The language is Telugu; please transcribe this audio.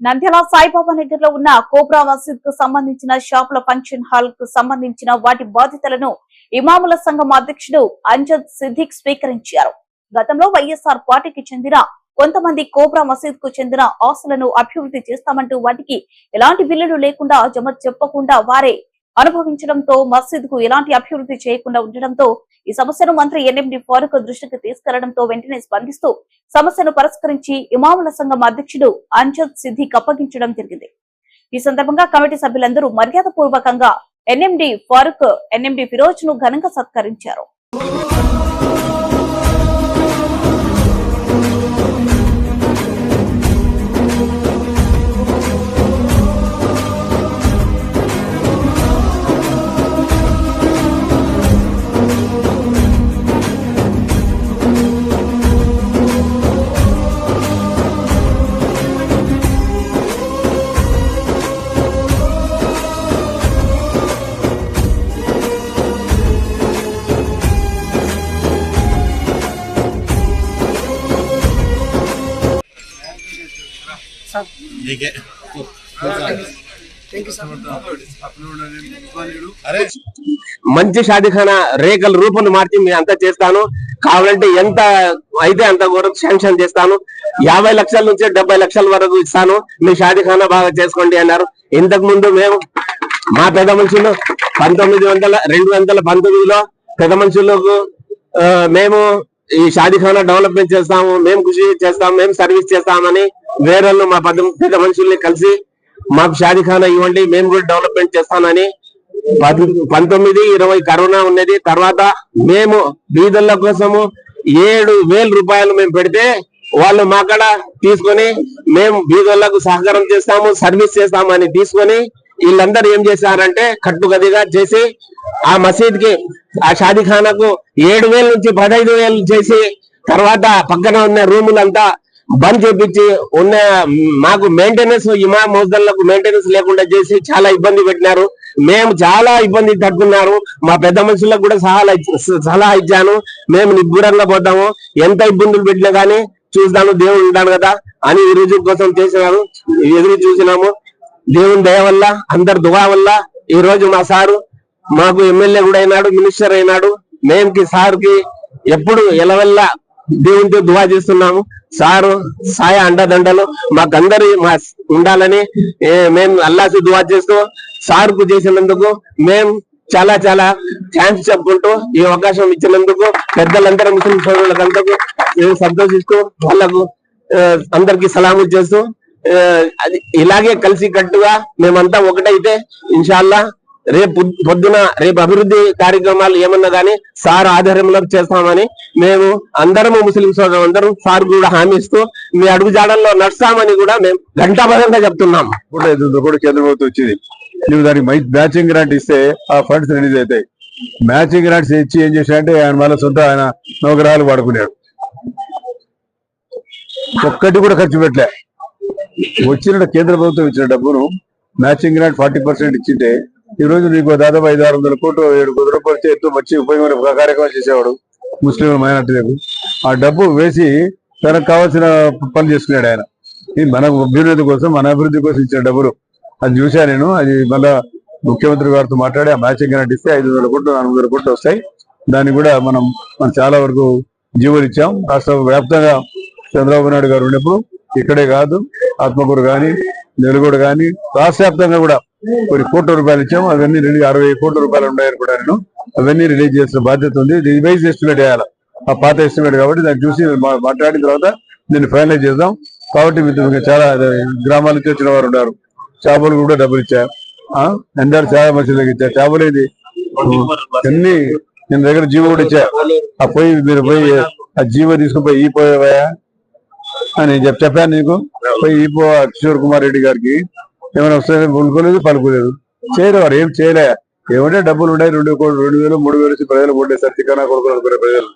నంద్యాల సాయిబాబా నగర్లో ఉన్న కోబ్రా మసీద్కు సంబంధించిన షాపుల ఫంక్షన్ హాల్కు సంబంధించిన వాటి బాధ్యతలను ఇమాముల సంఘం అధ్యక్షుడు అంజద్ సిద్దిక్ స్వీకరించారు. గతంలో వైఎస్ఆర్ పార్టీకి చెందిన కొంతమంది కోబ్రా మసీద్కు చెందిన ఆస్తులను అభివృద్ధి చేస్తామంటూ వాటికి ఎలాంటి బిల్లులు లేకుండా జమ చెప్పకుండా వారే అనుభవించడంతో మసీద్కు ఎలాంటి అభివృద్ధి చేయకుండా ఉండడంతో ఈ సమస్యను మంత్రి ఎన్ఎండి ఫారూక్ దృష్టికి తీసుకెళ్ళడంతో వెంటనే స్పందిస్తూ సమస్యను పరిష్కరించి ఇమాముల సంఘం అధ్యక్షుడు అంజద్ సిద్దిక్ అప్పగించడం జరిగింది. ఈ సందర్భంగా కమిటీ సభ్యులందరూ మర్యాద పూర్వకంగా ఎన్ఎండి ఫారూక్ ఎన్ఎండి ఫిరోజ్ను ఘనంగా సత్కరించారు. మంచి షాదిఖానా రేఖల రూపం మార్చి మీ అంతా చేస్తాను. కావాలంటే ఎంత అయితే అంత కూడా శాంక్షన్ చేస్తాను. యాభై లక్షల నుంచి డెబ్బై లక్షల వరకు ఇస్తాను. మీ షాదిఖానా బాగా చేసుకోండి అన్నారు. ఇంతకు ముందు మేము మా పెద్ద మనుషులు పంతొమ్మిది వందల రెండు వందల పంతొమ్మిదిలో పెద్ద మనుషులకు మేము ఈ షాదిఖానా డెవలప్మెంట్ చేస్తాము. మేము కృషి చేస్తాము. మేము సర్వీస్ చేస్తామని వేరే మా పెద్ద పెద్ద మనుషుల్ని కలిసి మాకు షాదిఖానా ఇవ్వండి మేము కూడా డెవలప్మెంట్ చేస్తానని పంతొమ్మిది ఇరవై కరోనా ఉన్నది. తర్వాత మేము బీదల కోసము ఏడు వేల రూపాయలు మేము పెడితే వాళ్ళు మాకడ తీసుకొని మేము బీదోళ్ళకు సహకారం చేస్తాము సర్వీస్ చేస్తాము అని తీసుకొని వీళ్ళందరూ ఏం చేశారంటే కట్టుగదిగా చేసి ఆ మసీద్కి ఆ షాదీఖానాకు ఏడు వేల నుంచి పదహైదు వేలు చేసి తర్వాత పక్కన ఉన్న రూములంతా బంద్ చేపించి ఉన్న మాకు మెయింటెనెన్స్ ఇమా మోజల్లకు మెయింటెనెన్స్ లేకుండా చేసి చాలా ఇబ్బంది పెట్టినారు. మేము చాలా ఇబ్బంది తట్టుకున్నారు మా పెద్ద మనుషులకు కూడా సలహా సలహా ఇచ్చాను. మేము నిబ్బరంగా పోతాము. ఎంత ఇబ్బందులు పెట్టినా గానీ చూస్తాను దేవుడు ఉంటాను కదా అని ఈ రోజు కోసం చేసినారు. ఎదురు చూసినాము. దేవుని దయ వల్ల అందరి దువా వల్ల ఈ రోజు మా సారు మాకు ఎమ్మెల్యే కూడా అయినాడు మినిస్టర్ అయినాడు. మేంకి సార్కి ఎప్పుడు ఎలవెల్లా దేవునితో దువా చేస్తున్నాము. సారు సాయ అండదండలు మాకందరి మా ఉండాలని మేము అల్లాసి దువా చేస్తూ సార్కు చేసినందుకు మేము చాలా చాలా థ్యాంక్స్ చెప్పుకుంటూ ఈ అవకాశం ఇచ్చినందుకు పెద్దలందరూ ముస్లిం సోదరులందరూ మేము సంతోషిస్తూ వాళ్ళకు అందరికి సలాము చేస్తూ అది ఇలాగే కలిసి కట్టుగా మేమంతా ఒకటైతే ఇన్షాల్లా రేపు పొద్దున రేపు అభివృద్ధి కార్యక్రమాలు ఏమన్నా గానీ సార్ ఆధ్వర్యంలో చేస్తామని మేము అందరము ముస్లిం సోదరులు అందరం సార్ కూడా హామీ ఇస్తూ మీ అడుగు జాడల్లో నడుస్తామని కూడా మేము ఘంటాబద్ధంగా చెప్తున్నాం. కూడా కేంద్ర ప్రభుత్వం వచ్చింది. నువ్వు దానికి మ్యాచింగ్ గ్రాంట్ ఇస్తే ఆ ఫండ్స్ రిలీజ్ అవుతాయి. మ్యాచింగ్ గ్రాంట్స్ ఇచ్చి ఏం చేశాడంటే ఆయన మళ్ళీ సొంత ఆయన నవగ్రహాలు వాడుకున్నాడు ఒక్కటి కూడా ఖర్చు పెట్టలే. వచ్చిన కేంద్ర ప్రభుత్వం ఇచ్చిన డబ్బును మ్యాచింగ్ గ్రాంట్ ఫార్టీ పర్సెంట్ ఇచ్చింటే ఈ రోజు నీకు దాదాపు ఐదు ఆరు వందల కోట్లు ఏడు కోట్ల రూపాయలు ఇస్తే మంచి ఉపయోగమైన కార్యక్రమాలు కార్యక్రమం చేసేవాడు. ముస్లిం మైనార్టీలకు ఆ డబ్బు వేసి తనకు కావాల్సిన పనులు చేసుకున్నాడు ఆయన. ఇది మన అభ్యున్నతి కోసం మన అభివృద్ధి కోసం ఇచ్చిన డబ్బులు. అది చూసా నేను. అది మళ్ళా ముఖ్యమంత్రి గారితో మాట్లాడి ఆ మ్యాచింగ్ గ్రాంట్ ఇస్తే ఐదు వందల కోట్లు నాలుగు వందల కోట్లు వస్తాయి. దాన్ని కూడా మనం మనం చాలా వరకు జీవోలు ఇచ్చాం. రాష్ట్ర వ్యాప్తంగా చంద్రబాబు నాయుడు గారు ఉన్నప్పుడు ఇక్కడే కాదు ఆత్మకూరు కానీ నెలగూడ కానీ రాష్ట్ర వ్యాప్తంగా కూడా కొన్ని కోట్ల రూపాయలు ఇచ్చాము అవన్నీ రిలీజ్ అరవై కోట్ల రూపాయలు ఉన్నాయని కూడా నేను అవన్నీ రిలీజ్ చేసిన బాధ్యత ఉంది రివైజ్ ఎస్టిమేట్ చేయాలి ఆ పాత ఎస్టిమేట్ కాబట్టి దాన్ని చూసి మాట్లాడిన తర్వాత దీన్ని ఫైనలైజ్ చేద్దాం. కాబట్టి మీకు చాలా గ్రామాల నుంచి వచ్చిన వారు ఉన్నారు. చేపలు కూడా డబ్బులు ఇచ్చారు. ఆ? అందరు చాలా మనుషులకి ఇచ్చారు. చేపలు ఇది అన్ని నేను దగ్గర జీవో కూడా ఇచ్చా. ఆ పోయి మీరు పోయి ఆ జీవో తీసుకుని పోయి ఈ పోయావా అని చెప్పాను నీకు. పోయి ఈ పో కిషోర్ కుమార్ రెడ్డి గారికి. ఏమైనా వస్తే పలుకోలేదు పలుకోలేదు చేయరు వారు ఏం చేయలే. ఏమంటే డబ్బులు ఉన్నాయి రెండు రెండు వేలు మూడు వేలు ప్రజలు కొట్టేసారు చికెనా కొడుకున్నారు ప్రజలు.